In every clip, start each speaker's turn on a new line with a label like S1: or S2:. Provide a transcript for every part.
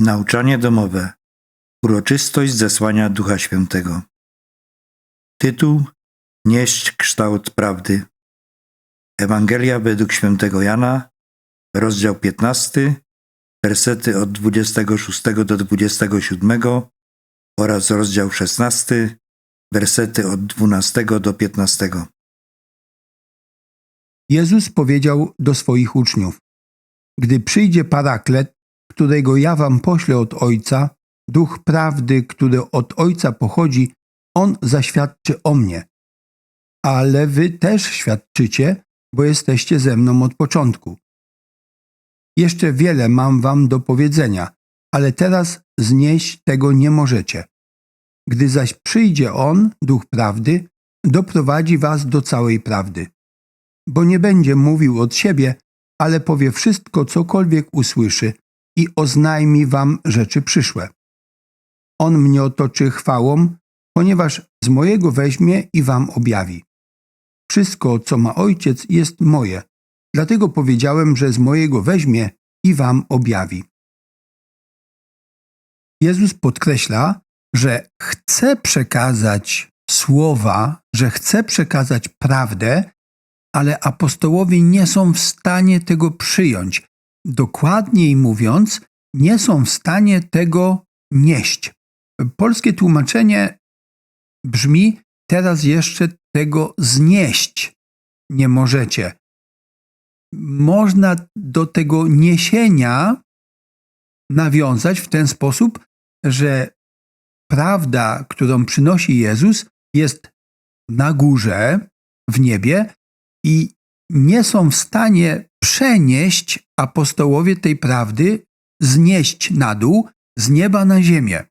S1: Nauczanie domowe. Uroczystość zesłania Ducha Świętego. Tytuł Nieść kształt prawdy. Ewangelia według świętego Jana, rozdział 15, wersety od 26 do 27 oraz rozdział 16, wersety od 12 do 15.
S2: Jezus powiedział do swoich uczniów: Gdy przyjdzie paraklet, którego ja wam poślę od Ojca, duch prawdy, który od Ojca pochodzi, on zaświadczy o mnie. Ale wy też świadczycie, bo jesteście ze mną od początku. Jeszcze wiele mam wam do powiedzenia, ale teraz znieść tego nie możecie. Gdy zaś przyjdzie On, Duch Prawdy, doprowadzi was do całej prawdy. Bo nie będzie mówił od siebie, ale powie wszystko, cokolwiek usłyszy i oznajmi wam rzeczy przyszłe. On mnie otoczy chwałą, ponieważ z mojego weźmie i wam objawi. Wszystko, co ma ojciec, jest moje, dlatego powiedziałem, że z mojego weźmie i wam objawi. Jezus podkreśla, że chce przekazać słowa, że chce przekazać prawdę, ale apostołowie nie są w stanie tego przyjąć. Dokładniej mówiąc, nie są w stanie tego nieść. Polskie tłumaczenie brzmi: teraz jeszcze tego znieść nie możecie. Można do tego niesienia nawiązać w ten sposób, że prawda, którą przynosi Jezus, jest na górze, w niebie i nie są w stanie przenieść apostołowie tej prawdy, znieść na dół, z nieba na ziemię.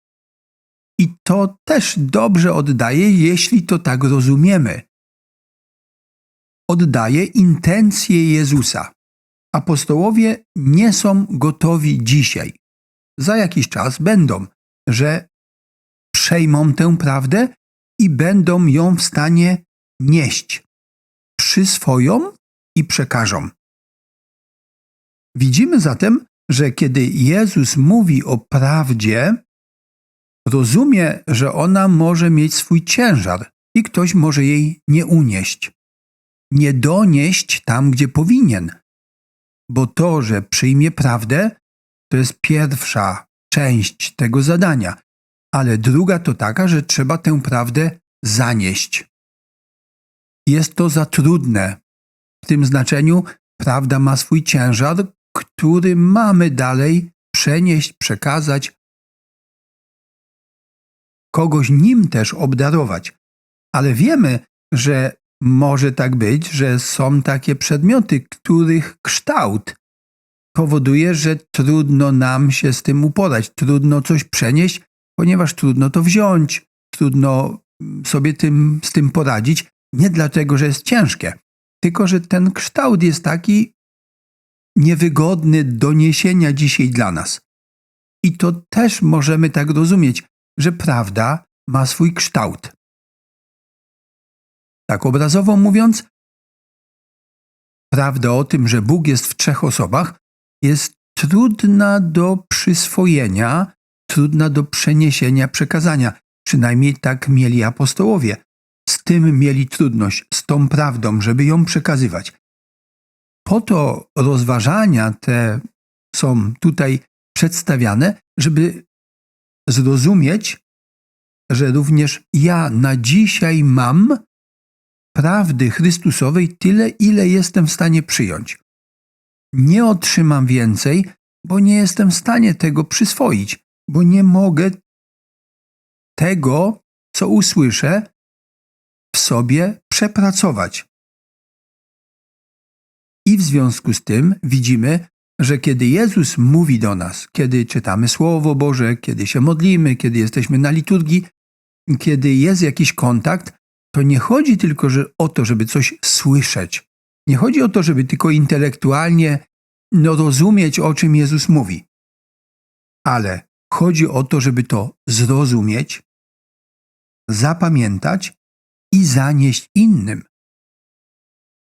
S2: I to też dobrze oddaje, jeśli to tak rozumiemy. Oddaje intencje Jezusa. Apostołowie nie są gotowi dzisiaj. Za jakiś czas będą, że przejmą tę prawdę i będą ją w stanie nieść, przyswoją i przekażą. Widzimy zatem, że kiedy Jezus mówi o prawdzie, rozumie, że ona może mieć swój ciężar i ktoś może jej nie unieść, nie donieść tam, gdzie powinien, bo to, że przyjmie prawdę, to jest pierwsza część tego zadania, ale druga to taka, że trzeba tę prawdę zanieść. Jest to za trudne. W tym znaczeniu prawda ma swój ciężar, który mamy dalej przenieść, przekazać, kogoś nim też obdarować. Ale wiemy, że może tak być, że są takie przedmioty, których kształt powoduje, że trudno nam się z tym uporać, trudno coś przenieść, ponieważ trudno to wziąć, trudno sobie tym, z tym poradzić, nie dlatego, że jest ciężkie, tylko że ten kształt jest taki niewygodny do niesienia dzisiaj dla nas. I to też możemy tak rozumieć, że prawda ma swój kształt. Tak obrazowo mówiąc, prawda o tym, że Bóg jest w trzech osobach, jest trudna do przyswojenia, trudna do przeniesienia, przekazania. Przynajmniej tak mieli apostołowie. Z tym mieli trudność, z tą prawdą, żeby ją przekazywać. Po to rozważania te są tutaj przedstawiane, żeby zrozumieć, że również ja na dzisiaj mam prawdy Chrystusowej tyle, ile jestem w stanie przyjąć. Nie otrzymam więcej, bo nie jestem w stanie tego przyswoić, bo nie mogę tego, co usłyszę, w sobie przepracować. I w związku z tym widzimy, że kiedy Jezus mówi do nas, kiedy czytamy Słowo Boże, kiedy się modlimy, kiedy jesteśmy na liturgii, kiedy jest jakiś kontakt, to nie chodzi tylko że o to, żeby coś słyszeć. Nie chodzi o to, żeby tylko intelektualnie no, rozumieć, o czym Jezus mówi. Ale chodzi o to, żeby to zrozumieć, zapamiętać i zanieść innym.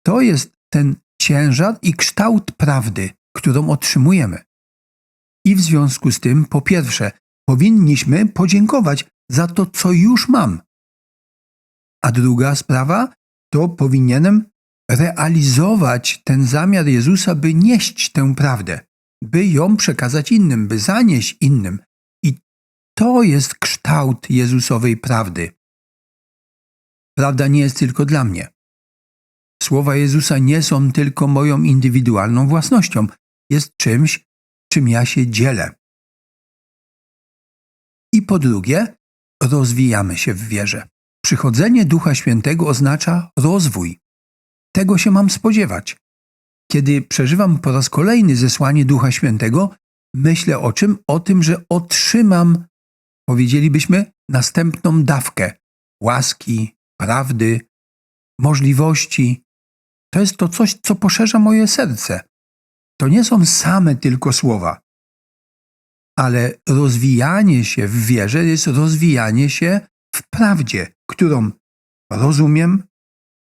S2: To jest ten ciężar i kształt prawdy, którą otrzymujemy. I w związku z tym, po pierwsze, powinniśmy podziękować za to, co już mam. A druga sprawa, to powinienem realizować ten zamiar Jezusa, by nieść tę prawdę, by ją przekazać innym, by zanieść innym. I to jest kształt Jezusowej prawdy. Prawda nie jest tylko dla mnie. Słowa Jezusa nie są tylko moją indywidualną własnością, jest czymś, czym ja się dzielę. I po drugie, rozwijamy się w wierze. Przychodzenie Ducha Świętego oznacza rozwój. Tego się mam spodziewać. Kiedy przeżywam po raz kolejny zesłanie Ducha Świętego, myślę o czym? O tym, że otrzymam, powiedzielibyśmy, następną dawkę łaski, prawdy, możliwości. To jest to coś, co poszerza moje serce. To nie są same tylko słowa, ale rozwijanie się w wierze jest rozwijanie się w prawdzie, którą rozumiem,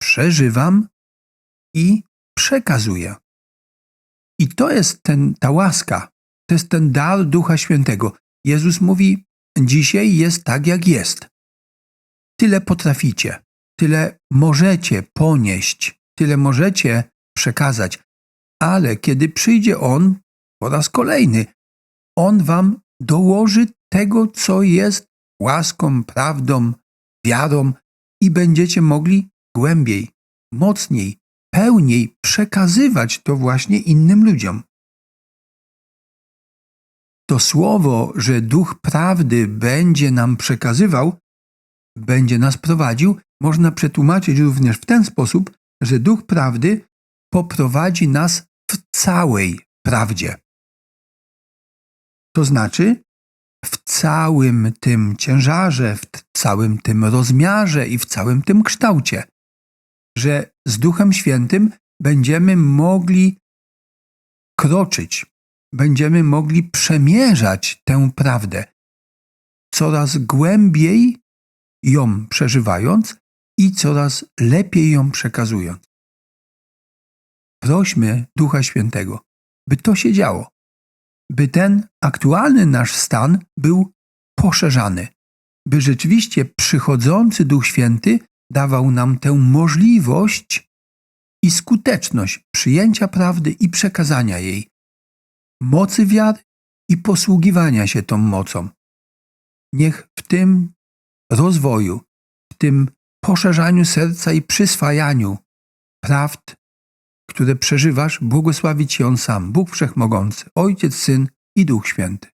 S2: przeżywam i przekazuję. I to jest ten, ta łaska, to jest ten dar Ducha Świętego. Jezus mówi: Dzisiaj jest tak, jak jest. Tyle potraficie, tyle możecie ponieść, tyle możecie przekazać, ale kiedy przyjdzie On po raz kolejny, On wam dołoży tego, co jest łaską, prawdą, wiarą i będziecie mogli głębiej, mocniej, pełniej przekazywać to właśnie innym ludziom. To słowo, że Duch Prawdy będzie nam przekazywał, będzie nas prowadził, można przetłumaczyć również w ten sposób, że Duch Prawdy poprowadzi nas w całej prawdzie. To znaczy, w całym tym ciężarze, w całym tym rozmiarze i w całym tym kształcie, że z Duchem Świętym będziemy mogli kroczyć, będziemy mogli przemierzać tę prawdę, coraz głębiej ją przeżywając i coraz lepiej ją przekazując. Prośmy Ducha Świętego, by to się działo, by ten aktualny nasz stan był poszerzany, by rzeczywiście przychodzący Duch Święty dawał nam tę możliwość i skuteczność przyjęcia prawdy i przekazania jej, mocy wiary i posługiwania się tą mocą. Niech w tym rozwoju, w tym poszerzaniu serca i przyswajaniu prawd, które przeżywasz, błogosławi Ci On sam, Bóg Wszechmogący, Ojciec, Syn i Duch Święty.